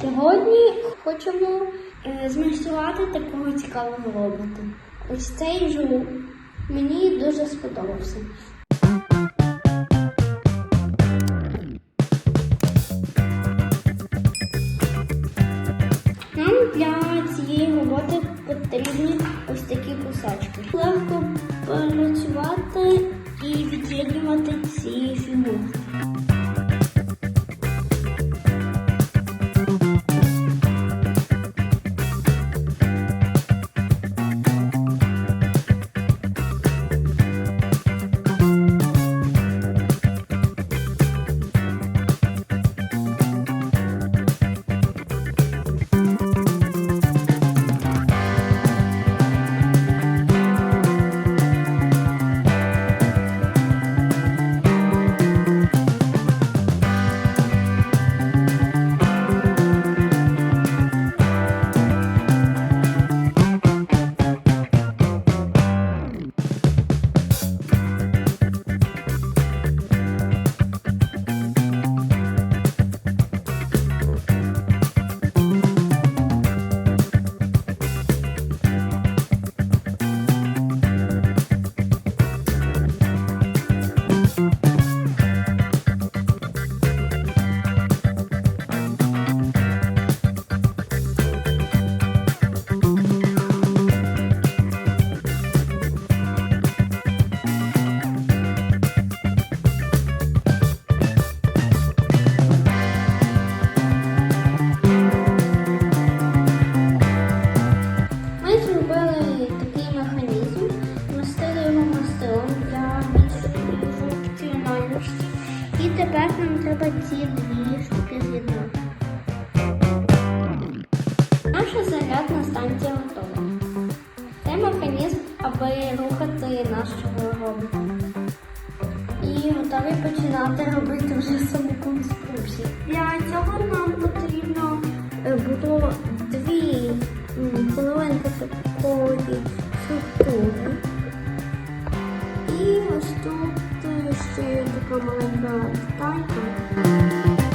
Сьогодні хочемо е, змайструвати такого цікавого робота. Ось цей жук мені дуже сподобався. Нам для цієї роботи потрібні ось такі кусачки. Легко працювати і від'єднувати ці фігурки. Тепер нам треба ці дві штуки з'єднати. Наша зарядна станція готова. Це механізм, аби рухати нашого робота. І готові починати робити вже саму конструкцію. Для цього нам потрібно е, було дві половинки такої структури. І ось тут ще є така маленька деталька.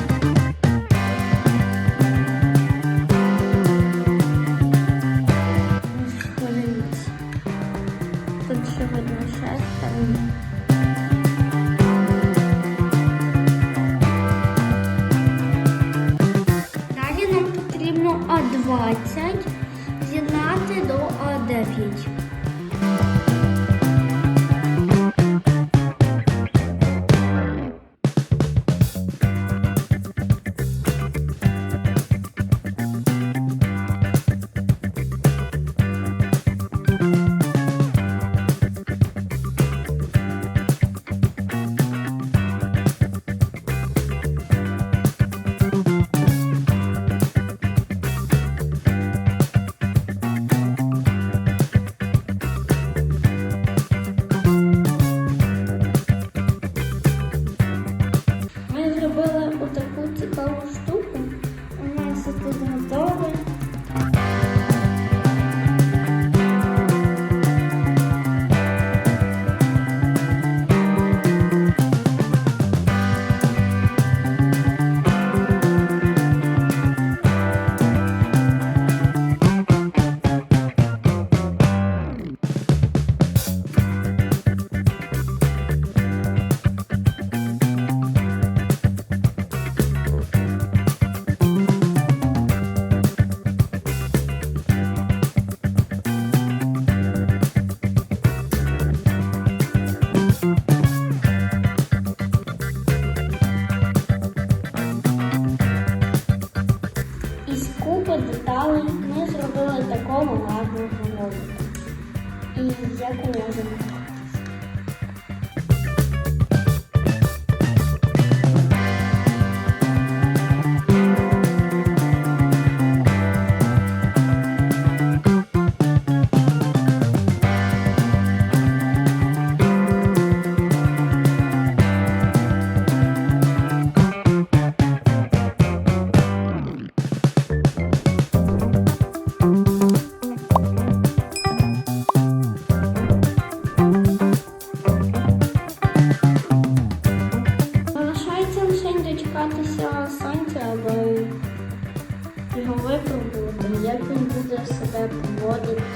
Такого гарного. І як можемо. Як він буде себе поводити.